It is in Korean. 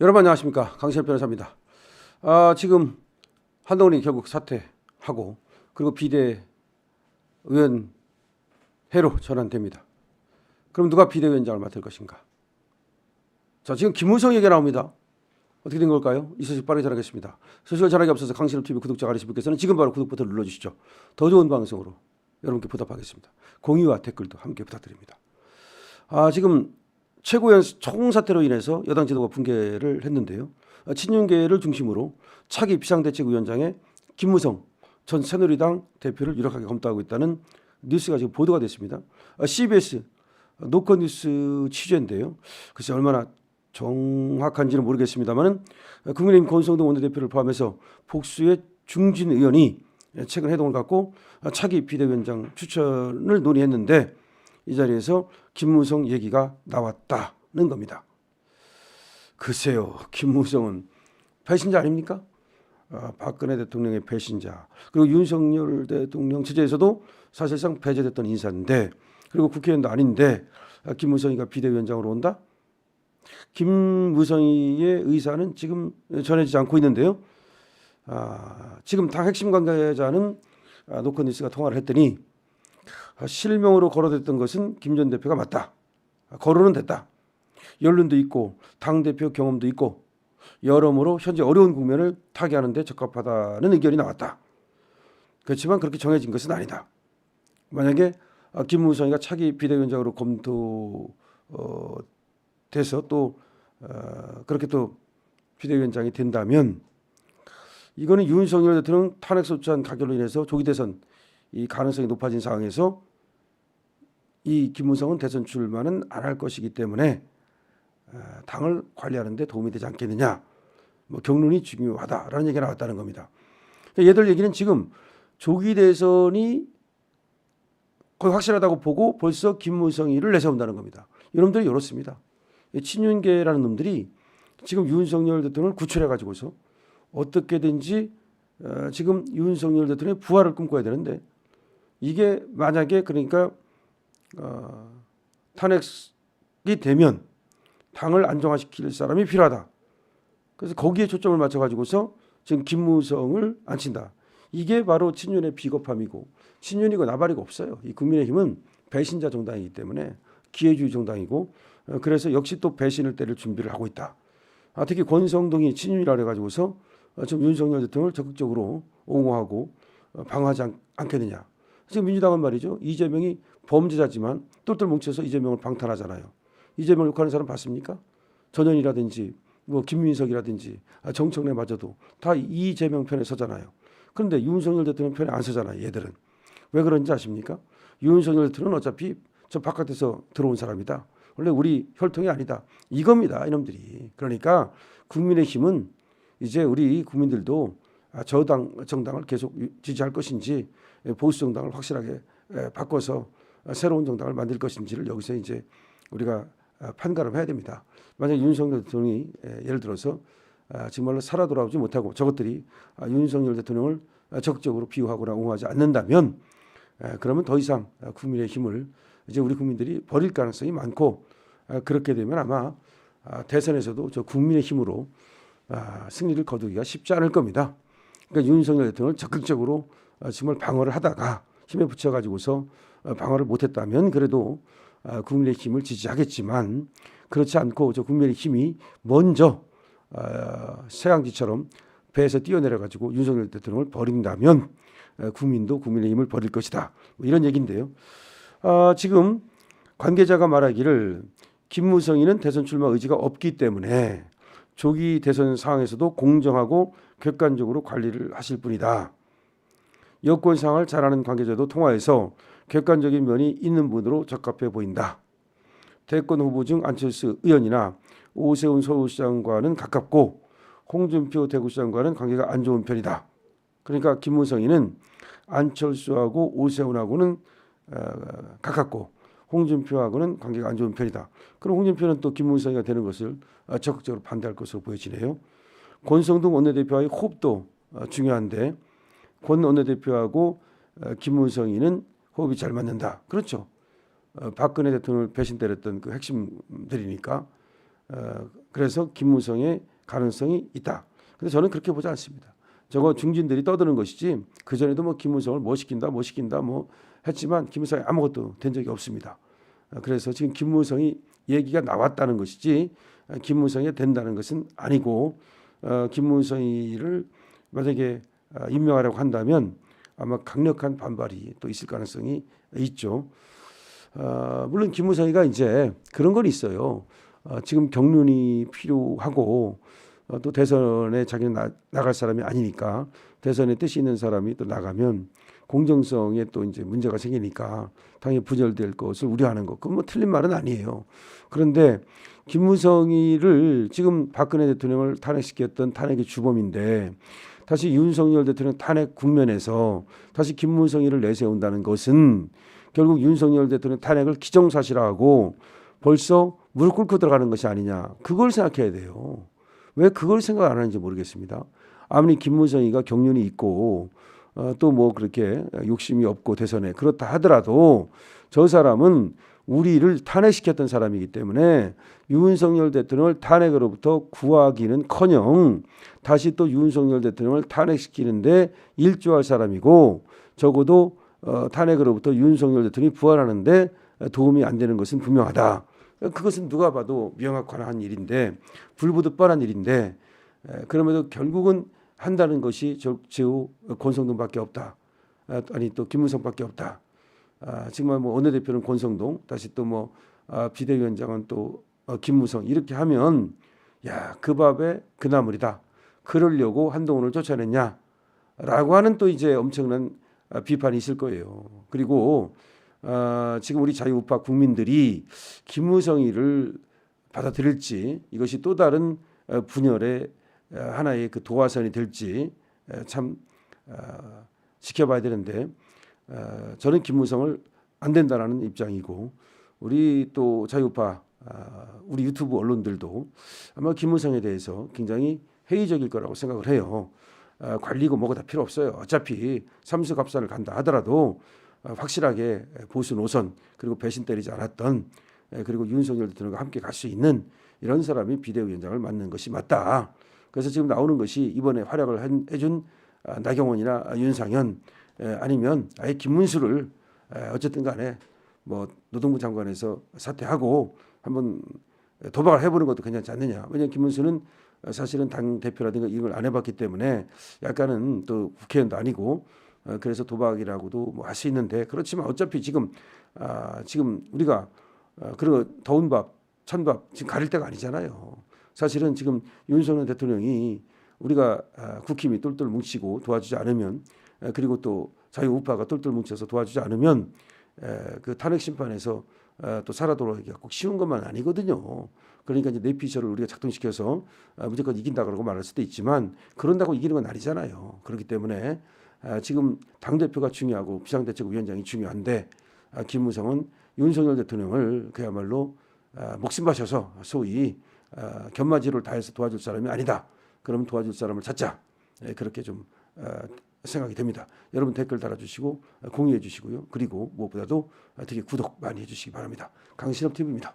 여러분 안녕하십니까 강실 변호사입니다. 아, 지금 한동훈이 결국 사퇴하고 그리고 비대 의원 해로 전환됩니다. 그럼 누가 비대위원장을 맡을 것인가? 자 지금 김무성 얘기가 나옵니다. 어떻게 된 걸까요? 이 소식 빠르게 전하겠습니다. 소식을 전하기 앞서서 강신업 TV 구독자 아저씨 분께서는 지금 바로 구독 버튼을 눌러주시죠. 더 좋은 방송으로 여러분께 보답하겠습니다. 공유와 댓글도 함께 부탁드립니다. 아 지금 최고위원 총사태로 인해서 여당 지도가 붕괴를 했는데요. 어, 친윤계를 중심으로 차기 비상대책위원장에 김무성 전 새누리당 대표를 유력하게 검토하고 있다는 뉴스가 지금 보도가 됐습니다. 어, CBS 노컷 뉴스 취재인데요. 글쎄 얼마나 정확한지는 모르겠습니다만은 어, 국민의힘 권성동 원내대표를 포함해서 복수의 중진 의원이 최근 해동을 갖고 어, 차기 비대위원장 추천을 논의했는데 이 자리에서 김무성 얘기가 나왔다는 겁니다. 글쎄요, 김무성은 배신자 아닙니까? 아, 박근혜 대통령의 배신자 그리고 윤석열 대통령 체제에서도 사실상 배제됐던 인사인데 그리고 국회의원도 아닌데 아, 김무성이가 비대위원장으로 온다? 김무성이의 의사는 지금 전해지지 않고 있는데요. 아, 지금 당 핵심 관계자는 아, 노컷 뉴스가 통화를 했더니 아, 실명으로 거론됐던 것은 김 전 대표가 맞다. 아, 거론은 됐다. 연륜도 있고 당 대표 경험도 있고 여러모로 현재 어려운 국면을 타개하는 데 적합하다는 의견이 나왔다. 그렇지만 그렇게 정해진 것은 아니다. 만약에 아, 김무성이가 차기 비대위원장으로 검토 어, 돼서 또 어, 그렇게 또 비대위원장이 된다면 이거는 윤석열 대통령 탄핵 소추안 가결로 인해서 조기 대선 이 가능성이 높아진 상황에서 이 김무성은 대선 출마는 안 할 것이기 때문에 어, 당을 관리하는 데 도움이 되지 않겠느냐. 뭐 경륜이 중요하다라는 얘기가 나왔다는 겁니다. 그러니까 얘들 얘기는 지금 조기 대선이 거의 확실하다고 보고 벌써 김무성이를 내세운다는 겁니다. 이놈들이 이렇습니다. 이 친윤계라는 놈들이 지금 윤석열 대통령을 구출해 가지고서 어떻게든지 어, 지금 윤석열 대통령의 부활을 꿈꿔야 되는데 이게 만약에 그러니까 어, 탄핵이 되면 당을 안정화시킬 사람이 필요하다. 그래서 거기에 초점을 맞춰 가지고서 지금 김무성을 앉힌다. 이게 바로 친윤의 비겁함이고 친윤이고 나발이고 없어요. 이 국민의힘은 배신자 정당이기 때문에 기회주의 정당이고 어, 그래서 역시 또 배신을 때릴 준비를 하고 있다. 아, 특히 권성동이 친윤이라 그래가지고서 어, 지금 윤석열 대통령을 적극적으로 옹호하고 어, 방어하지 않, 않겠느냐. 지금 민주당은 말이죠. 이재명이 범죄자지만 똘똘 뭉쳐서 이재명을 방탄하잖아요. 이재명을 욕하는 사람 봤습니까? 전현이라든지 뭐 김민석이라든지 아, 정청래마저도 다 이재명 편에 서잖아요. 그런데 윤석열 대통령 편에 안 서잖아요. 얘들은 왜 그런지 아십니까? 윤석열 대통령은 어차피 저 바깥에서 들어온 사람이다. 원래 우리 혈통이 아니다. 이겁니다. 이놈들이. 그러니까 국민의힘은 이제 우리 국민들도 아, 저당 정당을 계속 지지할 것인지 보수 정당을 확실하게 에, 바꿔서 새로운 정당을 만들 것인지를 여기서 이제 우리가 아, 판가름 해야 됩니다. 만약 윤석열 대통령이 에, 예를 들어서 아, 정말로 살아 돌아오지 못하고 저것들이 아, 윤석열 대통령을 아, 적극적으로 비호하거나 옹호하지 않는다면 에, 그러면 더 이상 아, 국민의 힘을 이제 우리 국민들이 버릴 가능성이 많고 아, 그렇게 되면 아마 아, 대선에서도 저 국민의 힘으로 아, 승리를 거두기가 쉽지 않을 겁니다. 그러니까 윤석열 대통령을 적극적으로 아, 정말 방어를 하다가 힘에 붙여 가지고서 어, 방어를 못했다면 그래도 아, 국민의 힘을 지지하겠지만 그렇지 않고 저 국민의 힘이 먼저 아, 새양지처럼 배에서 뛰어내려 가지고 윤석열 대통령을 버린다면 어, 국민도 국민의 힘을 버릴 것이다. 뭐 이런 얘기인데요. 아, 지금 관계자가 말하기를 김무성이는 대선 출마 의지가 없기 때문에 조기 대선 상황에서도 공정하고 객관적으로 관리를 하실 분이다. 여권 상황을 잘 아는 관계자도 통화해서 객관적인 면이 있는 분으로 적합해 보인다. 대권 후보 중 안철수 의원이나 오세훈 서울시장과는 가깝고 홍준표 대구시장과는 관계가 안 좋은 편이다. 그러니까 김무성이는 안철수하고 오세훈하고는 어, 가깝고 홍준표하고는 관계가 안 좋은 편이다. 그럼 홍준표는 또 김무성이가 되는 것을 어, 적극적으로 반대할 것으로 보여지네요. 권성동 원내대표와의 호흡도 어, 중요한데 권 원내대표하고 어, 김무성이는 호흡이 잘 맞는다. 그렇죠. 어, 박근혜 대통령을 배신 때렸던 그 핵심들이니까 어, 그래서 김무성의 가능성이 있다. 근데 저는 그렇게 보지 않습니다. 저거 중진들이 떠드는 것이지 그 전에도 뭐 김무성을 뭐 시킨다 뭐 시킨다 뭐 했지만 김무성이 아무것도 된 적이 없습니다. 어, 그래서 지금 김무성이 얘기가 나왔다는 것이지 어, 김무성이 된다는 것은 아니고 어, 김무성이를 만약에 어, 임명하려고 한다면 아마 강력한 반발이 또 있을 가능성이 있죠. 어, 물론 김무성이가 이제 그런 건 있어요. 어, 지금 경륜이 필요하고 어, 또 대선에 자기는 나, 나갈 사람이 아니니까 대선에 뜻이 있는 사람이 또 나가면 공정성에 또 이제 문제가 생기니까 당연히 부절될 것을 우려하는 것. 그건 뭐 틀린 말은 아니에요. 그런데 김무성이를 지금 박근혜 대통령을 탄핵시켰던 탄핵의 주범인데 다시 윤석열 대통령 탄핵 국면에서 다시 김무성이를 내세운다는 것은 결국 윤석열 대통령 탄핵을 기정사실화하고 벌써 무릎 꿇고 들어가는 것이 아니냐. 그걸 생각해야 돼요. 왜 그걸 생각 안 하는지 모르겠습니다. 아무리 김무성이가 경륜이 있고 어, 또 뭐 그렇게 욕심이 없고 대선에 그렇다 하더라도 저 사람은 우리를 탄핵시켰던 사람이기 때문에 윤석열 대통령을 탄핵으로부터 구하기는커녕 다시 또 윤석열 대통령을 탄핵시키는데 일조할 사람이고 적어도 어, 탄핵으로부터 윤석열 대통령이 부활하는데 도움이 안 되는 것은 분명하다. 그것은 누가 봐도 명확한 일인데 불보듯 뻔한 일인데 에, 그럼에도 결국은 한다는 것이 저- 제우 권성동밖에 없다. 아, 아니 또 김문성밖에 없다. 아, 정말 뭐 원내대표는 권성동, 다시 또뭐 아, 비대위원장은 또 어, 김무성 이렇게 하면 야 그 밥에 그 나물이다. 그러려고 한동훈을 쫓아냈냐라고 하는 또 이제 엄청난 아, 비판이 있을 거예요. 그리고 아, 지금 우리 자유우파 국민들이 김무성이를 받아들일지 이것이 또 다른 어, 분열의 어, 하나의 그 도화선이 될지 에, 참 어, 지켜봐야 되는데 어, 저는 김무성을 안 된다라는 입장이고 우리 또 자유파 아, 우리 유튜브 언론들도 아마 김무성에 대해서 굉장히 회의적일 거라고 생각을 해요. 아, 관리고 뭐가 다 필요 없어요. 어차피 삼수갑산을 간다 하더라도 아, 확실하게 보수 노선 그리고 배신 때리지 않았던 에, 그리고 윤석열 대통령과 함께 갈 수 있는 이런 사람이 비대위원장을 맡는 것이 맞다. 그래서 지금 나오는 것이 이번에 활약을 한- 해준 아, 나경원이나 윤상현 에, 아니면 아예 김문수를 에, 어쨌든 간에 뭐 노동부 장관에서 사퇴하고 한번 도박을 해보는 것도 괜찮지 않느냐. 왜냐하면 김문수는 사실은 당 대표라든가 이걸 안 해봤기 때문에 약간은 또 국회의원도 아니고 어, 그래서 도박이라고도 뭐 할수 있는데 그렇지만 어차피 지금 아, 지금 우리가 어, 그런 더운 밥, 찬밥 지금 가릴 때가 아니잖아요. 사실은 지금 윤석열 대통령이 우리가 아, 국힘이 똘똘 뭉치고 도와주지 않으면 에, 그리고 또 자유우파가 똘똘 뭉쳐서 도와주지 않으면 에, 그 탄핵 심판에서 어, 또 살아 돌아오기가 꼭 쉬운 것만 아니거든요. 그러니까 이제 내피셜을 우리가 작동시켜서 아, 무조건 이긴다 그러고 말할 수도 있지만 그런다고 이기는 건 아니잖아요. 그렇기 때문에 아, 지금 당 대표가 중요하고 비상대책위원장이 중요한데 아, 김무성은 윤석열 대통령을 그야말로 아, 목숨 바쳐서 소위 아, 견마지를 다해서 도와줄 사람이 아니다. 그럼 도와줄 사람을 찾자. 예, 그렇게 좀 아, 생각이 됩니다. 여러분 댓글 달아주시고 아, 공유해 주시고요. 그리고 무엇보다도 아, 특히 구독 많이 해주시기 바랍니다. 강신업 TV입니다.